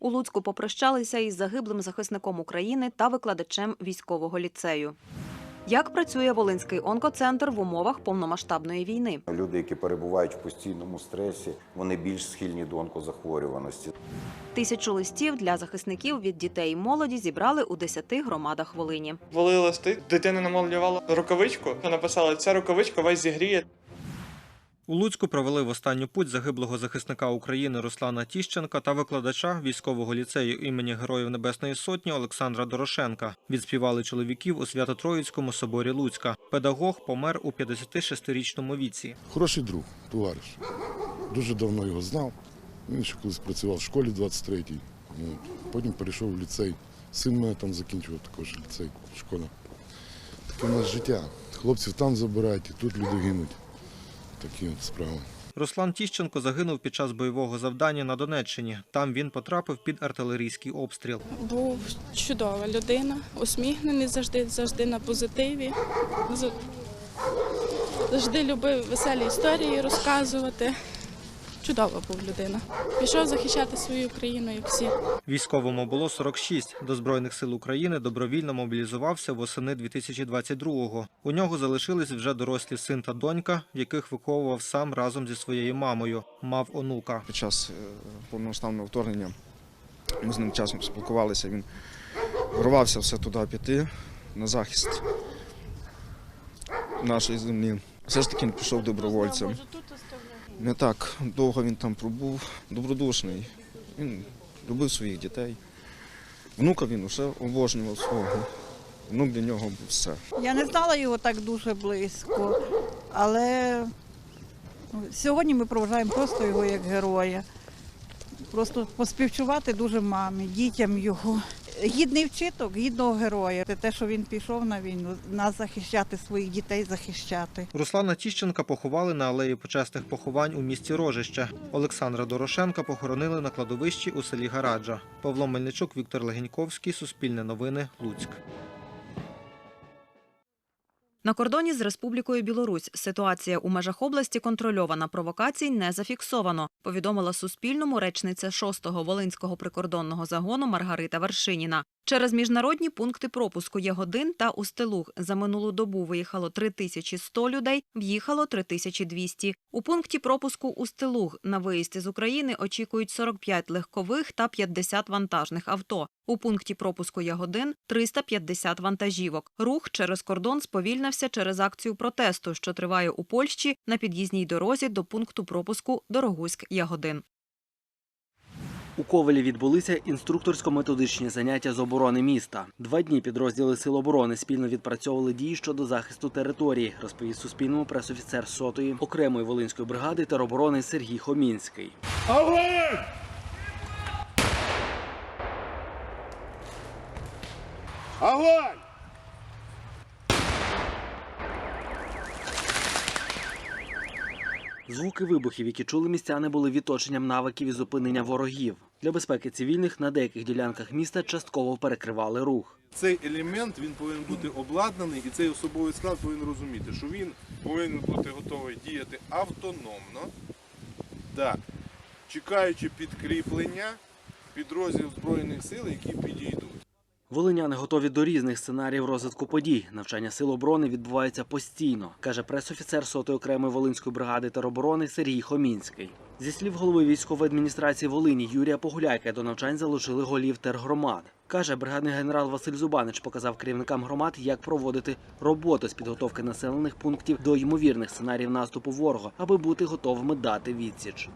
У Луцьку попрощалися із загиблим захисником України та викладачем військового ліцею. Як працює Волинський онкоцентр в умовах повномасштабної війни? Люди, які перебувають в постійному стресі, вони більш схильні до онкозахворюваності. Тисячу листів для захисників від дітей і молоді зібрали у 10 громадах Волині. Були листи, дитина намалювала рукавичку, написала, ця рукавичка вас зігріє. У Луцьку провели в останню путь загиблого захисника України Руслана Тіщенка та викладача військового ліцею імені Героїв Небесної Сотні Олександра Дорошенка. Відспівали чоловіків у Свято-Троїцькому соборі Луцька. Педагог помер у 56-річному віці. Хороший друг, товариш. Дуже давно його знав. Він ще колись працював в школі 23-й. Ну, Потім перейшов в ліцей. Син мене там закінчував також ліцей, школа. Таке в нас життя. Хлопців там забирають, і тут люди гинуть. Такі от справи. Руслан Тіщенко загинув під час бойового завдання на Донеччині. Там він потрапив під артилерійський обстріл. Був чудова людина, усміхнений завжди, завжди на позитиві. Завжди любив веселі історії розказувати. Чудова був людина. Пішов захищати свою країну, як всі. Військовому було 46. До Збройних сил України добровільно мобілізувався восени 2022-го. У нього залишились вже дорослі син та донька, яких виховував сам разом зі своєю мамою. Мав онука. Під час е, повномасштабного вторгнення ми з ним часом спілкувалися. Він рвався все туди піти на захист нашої землі. Все ж таки він пішов добровольцем. Не так довго він там пробув, добродушний. Він любив своїх дітей. Внука він усе обожнював свого. Внук для нього був все. Я не знала його так дуже близько, але ну, сьогодні ми проважаємо просто його як героя. Просто поспівчувати дуже мамі, дітям його. Гідний вчиток, гідного героя. Це те, що він пішов на війну, нас захищати, своїх дітей захищати. Руслана Тіщенка поховали на алеї почесних поховань у місті Рожище. Олександра Дорошенка похоронили на кладовищі у селі Гараджа. Павло Мельничук, Віктор Легеньковський, Суспільне новини, Луцьк. На кордоні з Республікою Білорусь ситуація у межах області контрольована. Провокацій не зафіксовано. Повідомила Суспільному речниця 6-го Волинського прикордонного загону Маргарита Вершиніна. Через міжнародні пункти пропуску Ягодин та Устилуг за минулу добу виїхало 3100 людей, в'їхало 3200. У пункті пропуску Устилуг на виїзд із України очікують 45 легкових та 50 вантажних авто. У пункті пропуску Ягодин 350 вантажівок. Рух через кордон сповільнився через акцію протесту, що триває у Польщі на під'їзній дорозі до пункту пропуску Дорогуськ-Ягодин. У Ковелі відбулися інструкторсько-методичні заняття з оборони міста. Два дні підрозділи Сил оборони спільно відпрацьовували дії щодо захисту території, розповів Суспільному пресофіцер сотої окремої волинської бригади тероборони Сергій Хомінський. Звуки вибухів, які чули містяни, були відточенням навиків і зупинення ворогів. Для безпеки цивільних на деяких ділянках міста частково перекривали рух. Цей елемент він повинен бути обладнаний, і цей особовий склад повинен розуміти, що він повинен бути готовий діяти автономно, так, чекаючи підкріплення підрозділів Збройних сил, які підійдуть. Волиняни готові до різних сценаріїв розвитку подій. Навчання сил оборони відбувається постійно, каже пресофіцер сотої окремої волинської бригади тероборони Сергій Хомінський. Зі слів голови військової адміністрації Волині Юрія Погуляйка до навчань залучили голів тергромад. Каже, бригадний генерал Василь Зубанич показав керівникам громад, як проводити роботу з підготовки населених пунктів до ймовірних сценаріїв наступу ворога, аби бути готовими дати відсіч.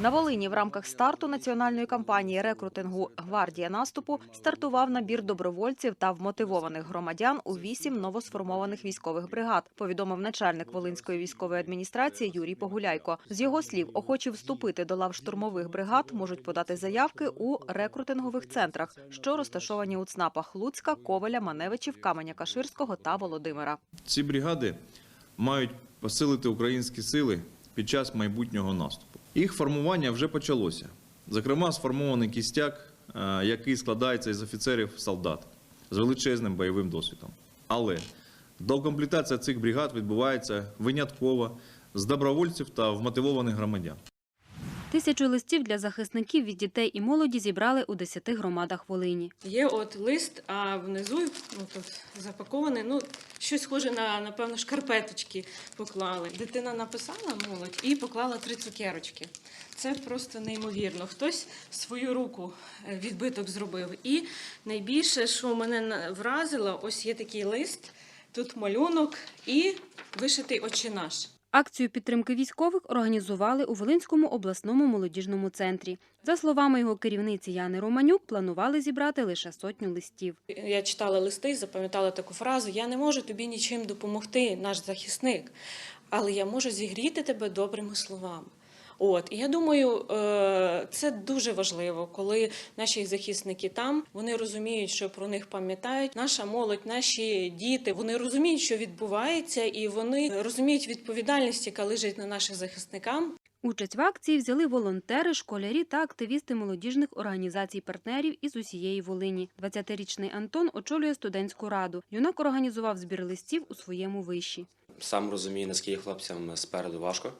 На Волині в рамках старту національної кампанії рекрутингу Гвардія наступу стартував набір добровольців та вмотивованих громадян у вісім новосформованих військових бригад. Повідомив начальник Волинської військової адміністрації Юрій Погуляйко. З його слів, охочі вступити до лав штурмових бригад можуть подати заявки у рекрутингових центрах, що розташовані у ЦНАПах Луцька, Ковеля, Маневичів, Каменя Каширського та Володимира. Ці бригади мають посилити українські сили під час майбутнього наступу. Їх формування вже почалося. Зокрема, сформований кістяк, е, який складається із офіцерів солдат з величезним бойовим досвідом. Але доукомплектація цих бригад відбувається винятково з добровольців та вмотивованих громадян. Тисячу листів для захисників від дітей і молоді зібрали у 10 громадах Волині. Є от лист, а внизу ну, тут запакований, ну, щось схоже на, напевно, шкарпеточки поклали. Дитина написала молодь і поклала три цукерочки. Це просто неймовірно. Хтось свою руку е, відбиток зробив. І найбільше, що мене вразило, ось є такий лист, тут малюнок і вишитий «Отче наш». Акцію підтримки військових організували у Волинському обласному молодіжному центрі. За словами його керівниці Яни Романюк, планували зібрати лише сотню листів. Я читала листи, запам'ятала таку фразу: Я не можу тобі нічим допомогти, наш захисник, але я можу зігріти тебе добрими словами. От і я думаю, е, це дуже важливо, коли наші захисники там вони розуміють, що про них пам'ятають. Наша молодь, наші діти, вони розуміють, що відбувається, і вони розуміють відповідальність, яка лежить на наших захисниках. Участь в акції взяли волонтери, школярі та активісти молодіжних організацій-партнерів із усієї Волині. 20-річний Антон очолює студентську раду. Юнак організував збір листів у своєму виші. Сам розумію, наскільки хлопцям спереду важко.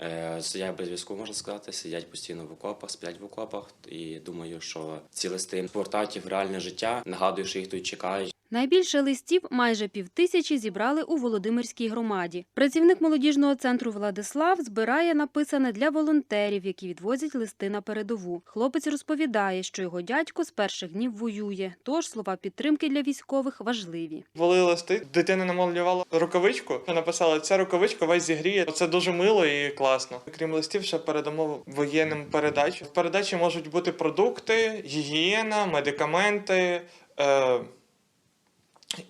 Е, Сидять без зв'язку, можна сказати, сидять постійно в окопах, сплять в окопах. І думаю, що ці листи повертають в реальне життя, нагадую, що їх тут чекають. Найбільше листів, майже півтисячі, зібрали у Володимирській громаді. Працівник молодіжного центру Владислав збирає написане для волонтерів, які відвозять листи на передову. Хлопець розповідає, що його дядько з перших днів воює, тож слова підтримки для військових важливі. Були листи, дитина намалювала рукавичку, написала, ця рукавичка вас зігріє. Це дуже мило і класно. Крім листів, ще передамо воєнним передачу. В передачі можуть бути продукти, гігієна, медикаменти. Е-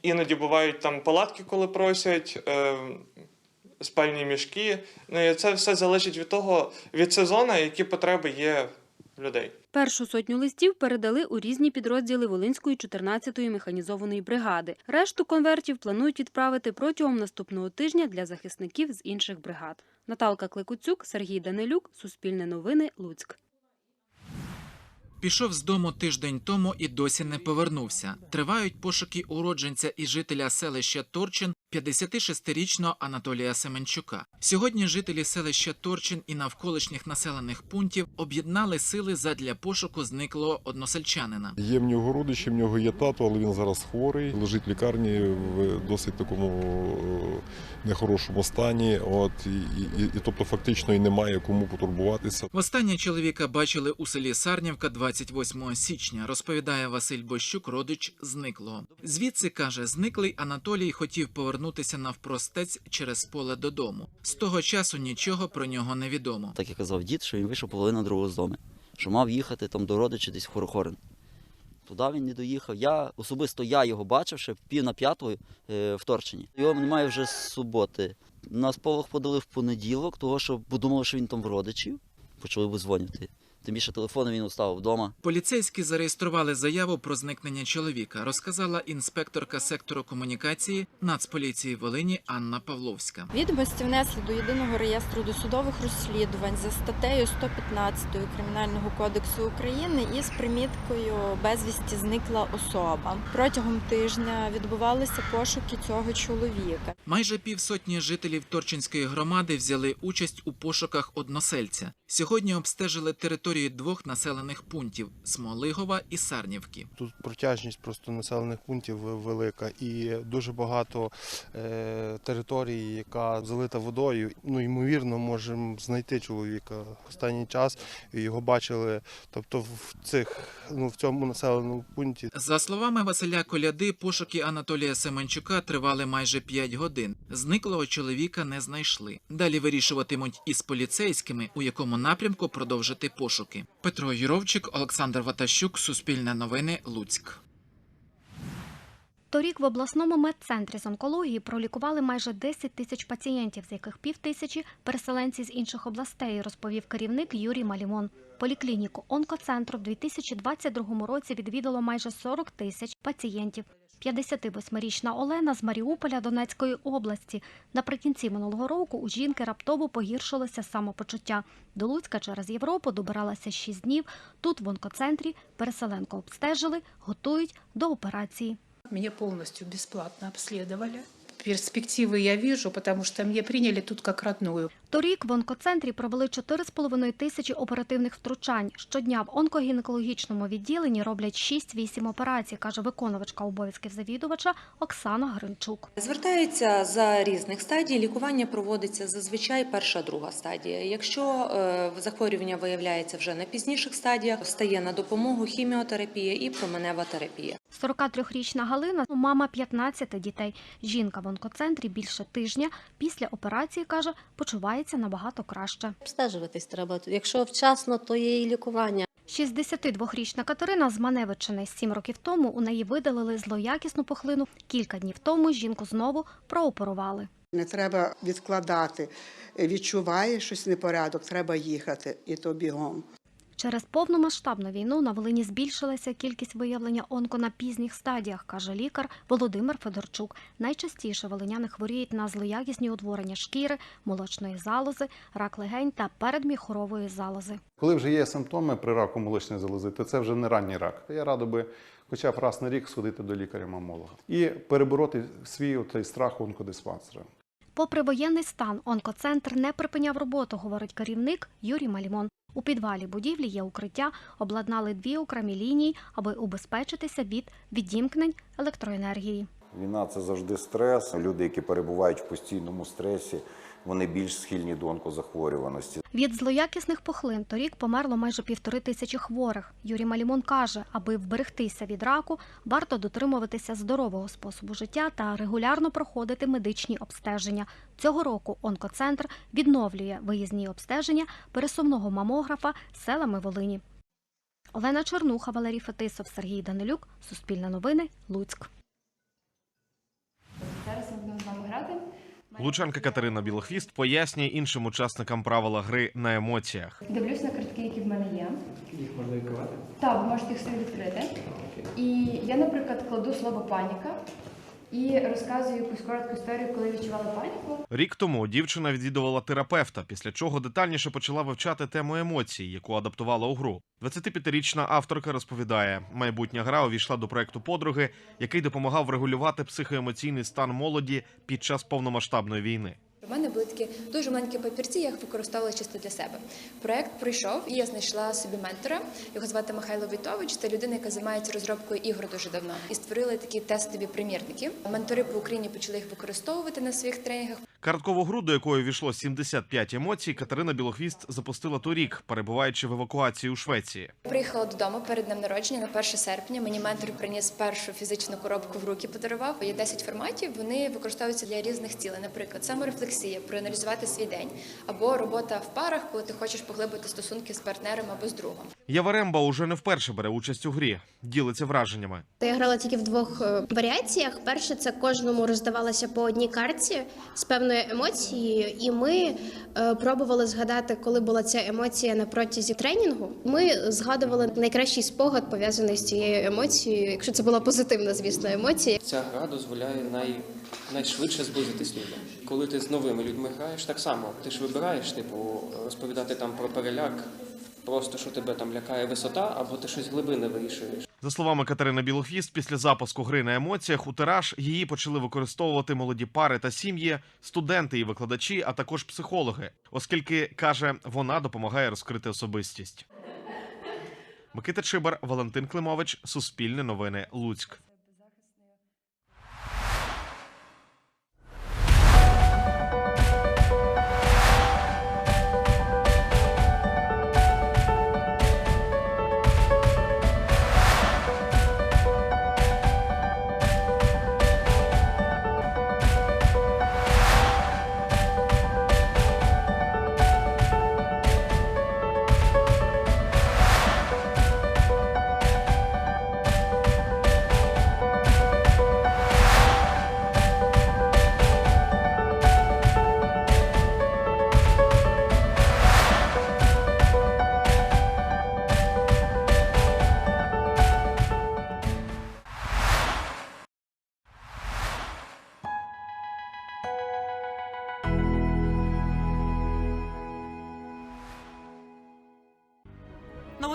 іноді бувають там палатки, коли просять. Е- Спальні мішки, ну і це все залежить від того, від сезону, які потреби є людей. Першу сотню листів передали у різні підрозділи Волинської 14-ї механізованої бригади. Решту конвертів планують відправити протягом наступного тижня для захисників з інших бригад. Наталка Кликуцюк, Сергій Данилюк, Суспільне новини, Луцьк. Пішов з дому тиждень тому і досі не повернувся. Тривають пошуки уродженця і жителя селища Торчин 56-річного Анатолія Семенчука. Сьогодні жителі селища Торчин і навколишніх населених пунктів об'єднали сили задля пошуку зниклого односельчанина. Є в нього родичі, в нього є тато, але він зараз хворий, лежить в лікарні в досить такому е, нехорошому стані. От і, і, і тобто фактично і немає кому потурбуватися. Востаннє чоловіка бачили у селі Сарнівка 28 січня, розповідає Василь Бощук, родич зниклого. Звідси каже, зниклий Анатолій хотів повернутися навпростець через поле додому. З того часу нічого про нього не відомо. Так як казав дід, що він вийшов половину другого з дому, що мав їхати там до родича десь в Хорохорин. Туди він не доїхав. Я особисто я його бачив ще пів на п'яту е, в. Його немає вже з суботи. Нас полох подали в понеділок, того що подумали, що він там в родичів, почали визвонювати. Тим більше телефон він оставив вдома. Поліцейські зареєстрували заяву про зникнення чоловіка, розказала інспекторка сектору комунікації Нацполіції Волині Анна Павловська. Відомості внесли до єдиного реєстру досудових розслідувань за статтею 115 Кримінального кодексу України із приміткою безвісті зникла особа. Протягом тижня відбувалися пошуки цього чоловіка. Майже півсотні жителів Торчинської громади взяли участь у пошуках односельця. Сьогодні обстежили територію двох населених пунктів Смолигова і Сарнівки. Тут протяжність просто населених пунктів велика і дуже багато е, території, яка залита водою. Ну, ймовірно, можемо знайти чоловіка. Останній час його бачили, тобто в цих ну в цьому населеному пункті. За словами Василя Коляди, пошуки Анатолія Семенчука тривали майже 5 годин. Зниклого чоловіка не знайшли. Далі вирішуватимуть із поліцейськими, у якому напрямку продовжити пошуки. Петро Юровчик, Олександр Ватащук, Суспільне новини, Луцьк. Торік в обласному медцентрі з онкології пролікували майже 10 тисяч пацієнтів, з яких пів тисячі – переселенці з інших областей, розповів керівник Юрій Малімон. Поліклініку онкоцентру в 2022 році відвідало майже 40 тисяч пацієнтів. 58-річна Олена з Маріуполя Донецької області. Наприкінці минулого року у жінки раптово погіршилося самопочуття. До Луцька через Європу добиралася 6 днів. Тут в онкоцентрі переселенку обстежили, готують до операції. Меня полностью бесплатно обследовали. перспективы я вижу, потому что мне приняли тут как родную. Торік в онкоцентрі провели 4,5 тисячі оперативних втручань. Щодня в онкогінекологічному відділенні роблять 6-8 операцій, каже виконувачка обов'язків завідувача Оксана Гринчук. Звертаються за різних стадій. Лікування проводиться зазвичай перша, друга стадія. Якщо е, захворювання виявляється вже на пізніших стадіях, стає на допомогу хіміотерапія і променева терапія. 43-річна Галина – мама 15 дітей. Жінка в онкоцентрі більше тижня. Після операції, каже, почувається набагато краще. Обстежуватись треба. Якщо вчасно, то є і лікування. 62-річна Катерина з Маневичини. Сім років тому у неї видалили злоякісну пухлину. Кілька днів тому жінку знову прооперували. Не треба відкладати. відчуваєш щось непорядок, треба їхати, і то бігом. Через повномасштабну війну на Волині збільшилася кількість виявлення онко на пізніх стадіях, каже лікар Володимир Федорчук. Найчастіше волиняни хворіють на злоякісні утворення шкіри, молочної залози, рак легень та передміхорової залози. Коли вже є симптоми при раку молочної залози, то це вже не ранній рак. Я радив би хоча б раз на рік сходити до лікаря-мамолога і перебороти свій цей страх онкодиспансера. Попри воєнний стан, онкоцентр не припиняв роботу, говорить керівник Юрій Малімон. У підвалі будівлі є укриття, обладнали дві окремі лінії, аби убезпечитися від відімкнень електроенергії. Війна це завжди стрес. Люди, які перебувають в постійному стресі, вони більш схильні до онкозахворюваності. Від злоякісних пухлин торік померло майже півтори тисячі хворих. Юрій Малімон каже, аби вберегтися від раку, варто дотримуватися здорового способу життя та регулярно проходити медичні обстеження. Цього року онкоцентр відновлює виїзні обстеження пересувного мамографа селами Волині. Олена Чернуха, Валерій Фетисов, Сергій Данилюк. Суспільне новини. Луцьк. Лучанка Катерина Білохвіст пояснює іншим учасникам правила гри на емоціях. Дивлюсь на картки, які в мене є. Їх можна відкривати. Так, ви можете їх собі відкрити. І я, наприклад, кладу слово паніка і розказую якусь коротку історію, коли відчувала паніку. Рік тому дівчина відвідувала терапевта, після чого детальніше почала вивчати тему емоцій, яку адаптувала у гру. 25-річна авторка розповідає, майбутня гра увійшла до проекту подруги, який допомагав врегулювати психоемоційний стан молоді під час повномасштабної війни. У мене були такі дуже маленькі папірці, я їх використовувала чисто для себе. Проект пройшов, і я знайшла собі ментора. Його звати Михайло Вітович. Це людина, яка займається розробкою ігор дуже давно. І створили такі тестові примірники. Ментори по Україні почали їх використовувати на своїх тренінгах. Карткову гру, до якої війшло 75 емоцій, Катерина Білохвіст запустила торік, перебуваючи в евакуації у Швеції. Приїхала додому перед днем народження на 1 серпня. Мені ментор приніс першу фізичну коробку в руки, подарував. Є 10 форматів. Вони використовуються для різних цілей. Наприклад, саморефлексія, проаналізувати свій день, або робота в парах, коли ти хочеш поглибити стосунки з партнером або з другом. Ява уже не вперше бере участь у грі, ділиться враженнями. Я грала тільки в двох е, варіаціях. Перше, це кожному роздавалося по одній картці з певною емоції, і ми е, пробували згадати, коли була ця емоція на протязі тренінгу. Ми згадували найкращий спогад пов'язаний з цією емоцією, якщо це була позитивна, звісно, емоція. Ця гра дозволяє най... найшвидше зблизитись людям. Коли ти з новими людьми граєш, так само ти ж вибираєш, типу, розповідати там про переляк, просто що тебе там лякає висота, або ти щось глибини вирішуєш. За словами Катерини Білохвіст, після запуску гри на емоціях у тираж її почали використовувати молоді пари та сім'ї, студенти і викладачі, а також психологи, оскільки каже, вона допомагає розкрити особистість. Микита Чибар, Валентин Климович, Суспільне новини, Луцьк.